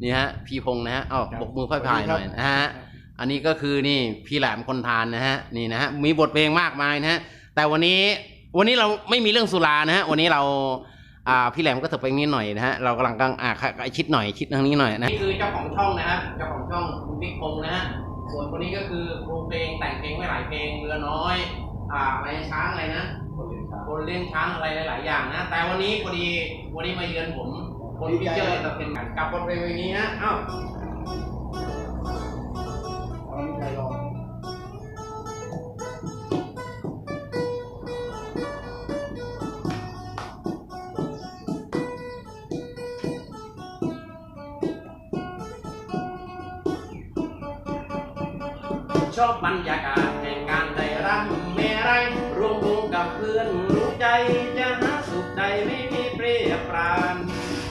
เอานะฮะนี่ฮะพี่พงษ์นะฮะเอาครับบกมือค่อยพายหน่อยสวัสดีครับนะฮะอันนี้ก็คือนี่พี่แหลมคนทานนะฮะนี่นะฮะมีบทเพลงมากมายนะฮะแต่วันนี้วันนี้เราไม่มีเรื่องสุรานะฮะวันนี้เราอ่าพี่แหลมก็เถิดไปนิดหน่อยนะฮะเรากำลังกำลังอ่าชิดหน่อยชิดทางนี้หน่อยนะนี่คือเจ้าของช่องนะครับเจ้าของช่องคุณบิ๊กพงษ์นะฮะส่วนคนนี้ก็คือครูเพลงแต่งเพลงไว้หลายเพลงเรือน้อยอ่าอะไรช้างอะไรนะคนเลี้ยงช้างอะไรหลาย ๆ อย่างนะแต่วันนี้พอดีวันนี้มาเยือนผม คนพิเจอร์จะเป็นกันกับบทเพลงเพลงนี้ฮะเอ้าเอาอันนี้ใครลองชอบบรรยากาศแห่งการได้รับเมรัยรวมวงกับเพื่อนรู้ใจจะหาสุขใดไม่มีเปรียบปราน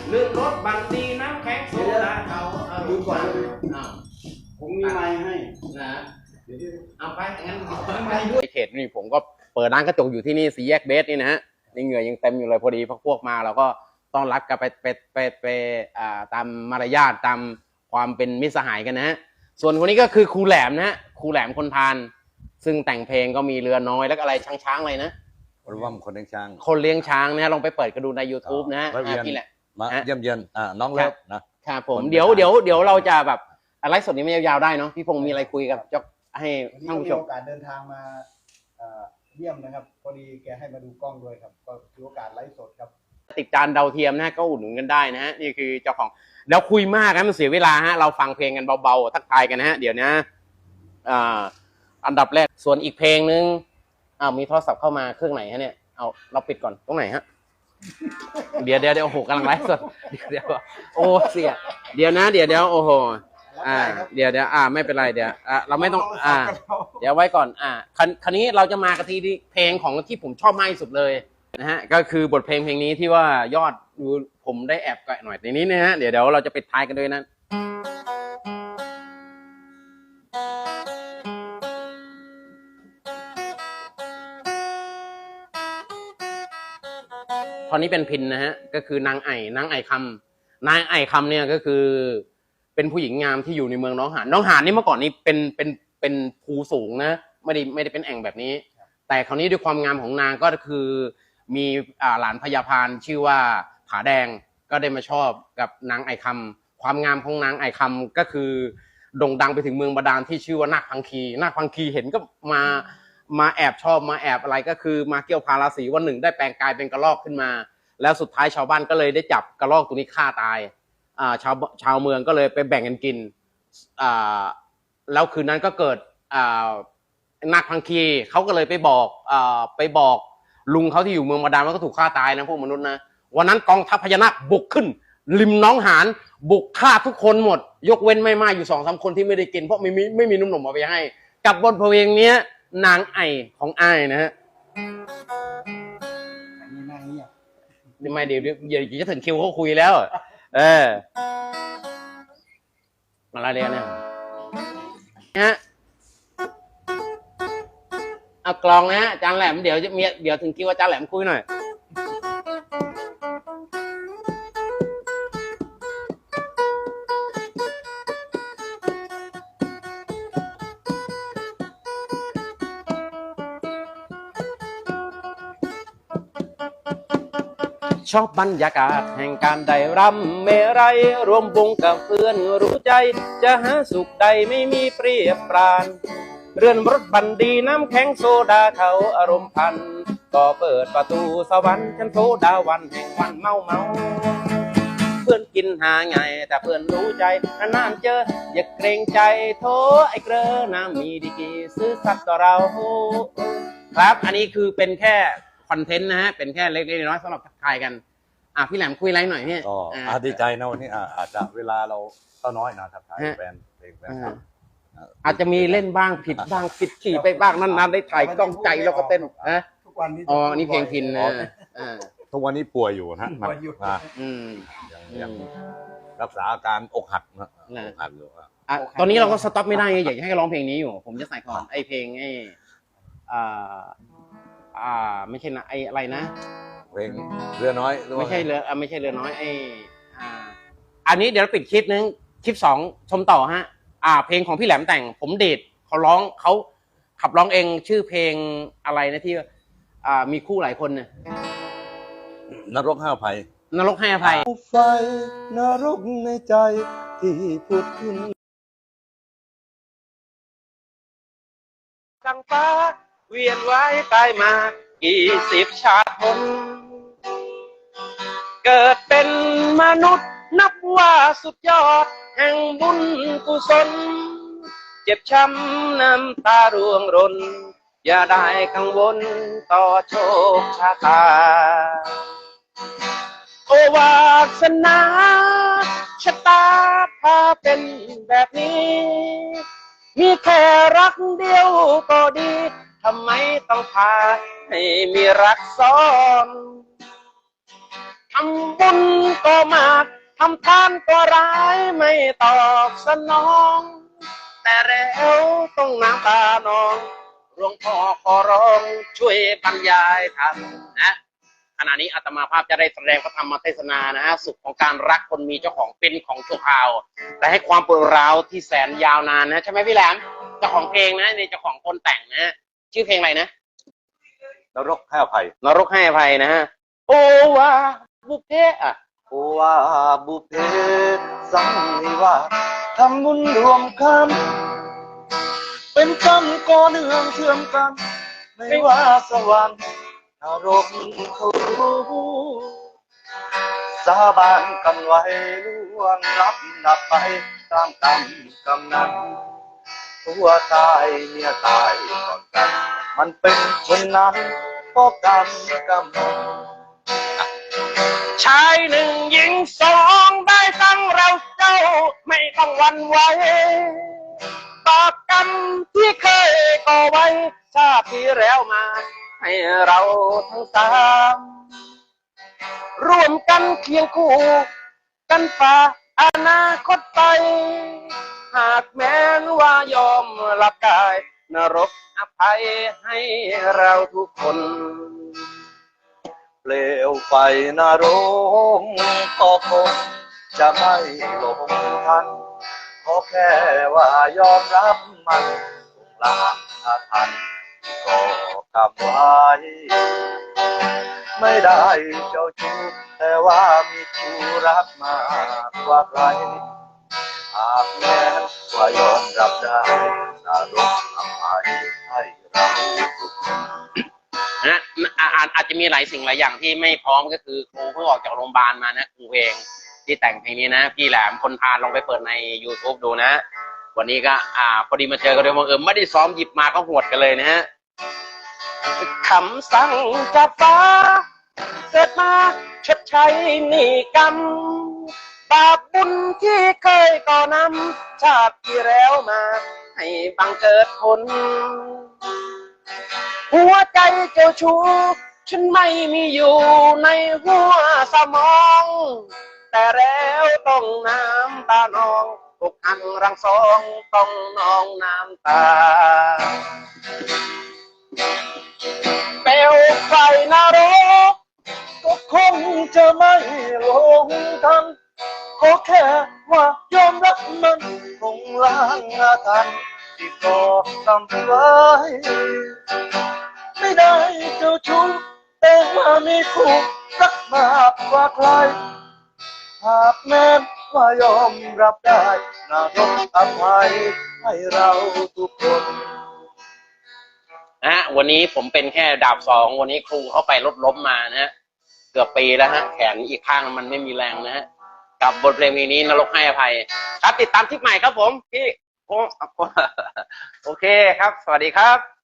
เรื่องรถบันดีน้ำแข็งโซดาเขาเอาดูก่อนอ้าวผมมีไม้ให้นะเดี๋ยวที่เอาไปงั้นทำไมด้วยในเขตนี่ผมก็เปิดร้านกระจกอยู่ที่นี่สีแยกเบสนี่นะฮะนี่เหงื่อยังเต็มอยู่เลยพอดีพวกพวกมาเราก็ต้อนรับกันไปไปไปไปอ่าตามมารยาทตามความเป็นมิตรสหายกันนะฮะส่วนคนนี้ก็คือครูแหลมนะฮะครูแหลมคนพานซึ่งแต่งเพลงก็มีเรือน้อยแล้วก็อะไรช้างช้างๆอะไรนะวันว่ำคนเลี้ยงช้าง คนเลี้ยงช้างนะฮะลองไปเปิดกันดูใน YouTube นะฮะแวะเวียนอ่าพี่แหละ มาฮะ เยี่ยมเยียนอ่าน้องเลิฟนะ ครับผมคนเดี๋ยวเลี้ยงช้างเดี๋ยวเดี๋ยวเราจะแบบไลฟ์สดนี้ไม่ยาวๆได้เนาะพี่พงษ์มีอะไรคุยกับเจ้าให้วันนี้ท่านมีผู้ชม โอกาสเดินทางมาเอ่อเยี่ยมนะครับ พอดีแกให้มาดูกล้องด้วยครับ ก็ถือโอกาสไลฟ์สดครับ ติดจานดาวเทียมนะก็อุดหนุนกันได้นะฮะนี่คือเจ้าของเดี๋ยวคุยมากนะมันเสียเวลาฮะเราฟังเพลงกันเบาๆทักทายกันนะฮะเดี๋ยวนะอ่าอันดับแรกส่วนอีกเพลงนึงอ้าวมีโทรศัพท์เข้ามาเครื่องไหนฮะเนี่ยเอาเราปิดก่อนตรงไหนฮะ เดี๋ยวเดี๋ยวเดี๋ยวโอ้โหกำลังไลฟ์สดเดี๋ยวเดี๋ยวโอ้เสีย เดี๋ยวนะ เดี๋ยวเดี๋ยวโอ้โห อ่า เดี๋ยวเดี๋ยวอ่าไม่เป็นไรเดี๋ยวอ่าเราไม่ต้องอ่า เดี๋ยวไว้ก่อนอ่าคันคันนี้เราจะมากันที่เพลงของที่ผมชอบมากที่สุดเลยนะฮะก็คือบทเพลงเพลงนี้ที่ว่ายอดดูผมได้แอบแกะหน่อยในนี้นะฮะเดี๋ยวเดี๋ยวเราจะไปทายกันด้วยนะ อนนี้เป็นพินนะฮะก็คือนางไอ่นางไอ่คำนางไอ่คำเนี่ยก็คือ เป็นผู้หญิงงามที่อยู่ในเมืองน้องหานน้องหานนี่เมื่อก่อนนี้เป็นเป็นเป็นภูสูงนะไม่ได้ไม่ได้เป็นแอ่งแบบนี้ แต่คราวนี้ด้วยความงามของนางก็คือมีอ่าหลานพญาพานชื่อว่าผาแดงก็ได้มาชอบกับนางไอ่คำความงามของนางไอ่คำก็คือโด่งดังไปถึงเมืองบาดาลที่ชื่อว่านาคพังคีนาคพังคีเห็นก็มา มาแอบชอบมาแอบอะไรก็คือมาเกี่ยวพาราศีวันหนึ่งได้แปลงกายเป็นกระรอกขึ้นมา แล้วสุดท้ายชาวบ้านก็เลยได้จับกระรอกตัวนี้ฆ่าตายอ่าชาวชาวเมืองก็เลยไปแบ่งกันกินอ่าแล้วคืนนั้นก็เกิดอ่านาคพังคีเขาก็เลยไปบอกอ่าไปบอกลุงเขาที่อยู่เมืองบาดาลว่าก็ถูกฆ่าตายนะพวกมนุษย์นะวันนั้นกองทัพพญานาคบุกขึ้น ริมน้องหานบุกฆ่าทุกคนหมด ยกเว้นไม่มาอยู่สองสามคนที่ไม่ได้กินเพราะไม่มีไม่มีนุ่มหนมเอาไปให้ กับบทเพลงเนี้ย นางไอของอ้ายนะฮะอันนี้นั่งเงียบนี่ไม่เดี๋ยวเดี๋ยวเดี๋ยวจะถึงคิวเขาคุยแล้ว เอออะไรเรียนเนี่ยนะฮะเอากลองนะฮะอาจารย์แหลมเดี๋ยวจะมีเดี๋ยวถึงคิวอาจารย์แหลมคุยหน่อย ชอบบรรยากาศแห่งการได้รำเมรัยรวมวงกับเพื่อนรู้ใจ จะหาสุขใดไม่มีเปรียบปราน เรือนรถบันดีน้ำแข็งโซดาเขาอารมณ์พัน ก็เปิดประตูสวรรค์ฉันโซดาวันแห่งวันเมาเมาเพื่อนกินหาไง แต่เพื่อนรู้ใจนานๆเจอ อย่าเกรงใจโทไอ้เกรอน้ำมีดีกีซื้อสัตว์ต่อเรา ครับอันนี้คือเป็นแค่ คอนเทนต์นะฮะ เป็นแค่เล็กๆน้อยๆสำหรับทักทายกัน อะพี่แหลมคุยอะไรหน่อยพี่ก็อ่าอาดีใจนะวันนี้อ่าอาจจะเวลาเราก็น้อยนะทักทายฮะ แฟนเพลงแฟนอ่าคลับอาจจะมีเล่นบ้างผิดบ้างผิดขี่ไปบ้างนานๆได้ถ่ายกล้องใจแล้วก็เต้นนะทุกวันนี้อ๋อนี่เพลงพินนะอ่าทุกวันนี้ป่วยอยู่นะป่วยอยู่อ่าอืม ยังอืยังมรักษาอาการอกหักนะนะ อกหักอยู่อะอะตอนนี้เราก็สต็อปไม่ได้ไงอยากจะให้ร้องเพลงนี้อยู่ ผมจะใส่ก่อนไอเพลงไออ่า อ่า ไม่ใช่นะไออะไรนะ เพลงเรือน้อยหรือว่าไม่ใช่เรืออะไม่ใช่เรือน้อยไออ่า อันนี้เดี๋ยวเราปิดคลิปนึงคลิปสองชมต่อฮะ อ่า เพลงของพี่แหลมแต่ง ผมเดทเขาร้องเขาขับร้องเองชื่อเพลงอะไรนะที่อ่ามีคู่หลายคนเนี่ยนรกห้าภัย นรกให้อภัย ไฟนรกในใจที่พุดขึ้นกังฟ้า เวียนไว้ตายมากี่สิบชาติคนเกิดเป็นมนุษย์นับว่าสุดยอด แห่งบุญกุศล เจ็บช้ำน้ำตาร่วงรน อย่าได้กังวลต่อโชคชะตา โอวาสนาชะตาพาเป็นแบบนี้ มีแค่รักเดียวก็ดี ทำไมต้องพาให้มีรักซ้อนทำบุญก็มากทำทานก็ร้ายไม่ตอบสนอง แต่แล้วต้องน้ำตานองหลวงพ่อขอร้องช่วยบรรยายธรรมนะขณะนี้อาตมาภาพจะได้แสดงพระธรรมเทศนานะฮะสุขของการรักคนมีเจ้าของเป็นของชั่วคราว แต่ให้ความปวดร้าวที่แสนยาวนานนะใช่ไหมพี่แหลมเจ้าของเพลงนะนี่เจ้าของคนแต่งนะ ชื่อเพลงอะไรนะนรกห้าภัยนรกให้อภัยนะฮะโอวาบุพเพอะโอว่าบุพเพสังนิวาสทำบุญรวมกันเป็นกรรมก่อเนื่องเชื่อมกันไม่ว่าสวรรค์นรกเขาสาบานกันไว้ล่วงลับนับไปตามกรรมกำนั้น ตัวตายเมียตายก่อนกัน มันเป็นเช่นนั้นเพราะกรรมกำหนดชายหนึ่งหญิงสองได้ตั้งเราเจ้าไม่ต้องวันไหวบาปกรรมที่เคยก่อไว้ชาติที่แล้วมา ให้เราทั้งสามร่วมกันเคียงคู่ กันฝ่าอนาคตไปากแม้นว่ายอมรับกาย นรกอภัยให้เราทุกคนเปลวไฟนรกก็คงจะไม่หลงทันขอแค่ว่ายอมรับมันลางอาทันก็กำไว้ ไม่ได้เจ้าชู้แต่ว่ามีคู่รักมากกว่าใครหากแม้ ว่ายอมรับได้นรกอภัยให้เราทุกคนะอาอาอาจจะมีหลายสิ่งหลายอย่างที่ไม่พร้อมก็คือครูเพิ่งออกจากโรงพยาบาลมานะครูเพลงที่แต่งเพลงนี้นะ พี่แหลมคนพาลองไปเปิดใน YouTube ดูนะ วันนี้ก็ อ่าพอดีมาเจอกันด้วยบังเอิญไม่ได้ซ้อมหยิบมาก็หวดกันเลยนะฮะคำสั่งจากฟ้า เกิดมาชดใช้หนี่กรรม บาปบุญที่เคยก่อนำชาติที่แล้วมา ให้บังเกิดผล หัวใจเจ้าชู้ฉันไม่มีอยู่ในหัวสมอง แต่แล้วต้องน้ำตานองอกหักรังสองต้องนองน้ำตาเปลวไฟนรกก็คงจะไม่ลงทัน ขอแค่ว่ายอมรับมันคงล้างอาถรรพ์ที่ก่อทำไว้ไม่ได้เจ้าชู้แต่ว่ามีคู่รักมากกว่าใครหากแม้นว่ายอมรับได้นรกอภัยให้เราทุกคนนะฮะวันนี้ผมเป็นแค่ดาบสองวันนี้ครูเข้าไปลดล้มมานะฮะเกือบปีแล้วฮะแขนอีกข้างมันไม่มีแรงนะฮะ กับบทเพลงนี้นรกให้อภัย ครับ ติดตามคลิปใหม่ครับผมพี่โอ้โอเคครับ สวัสดีครับ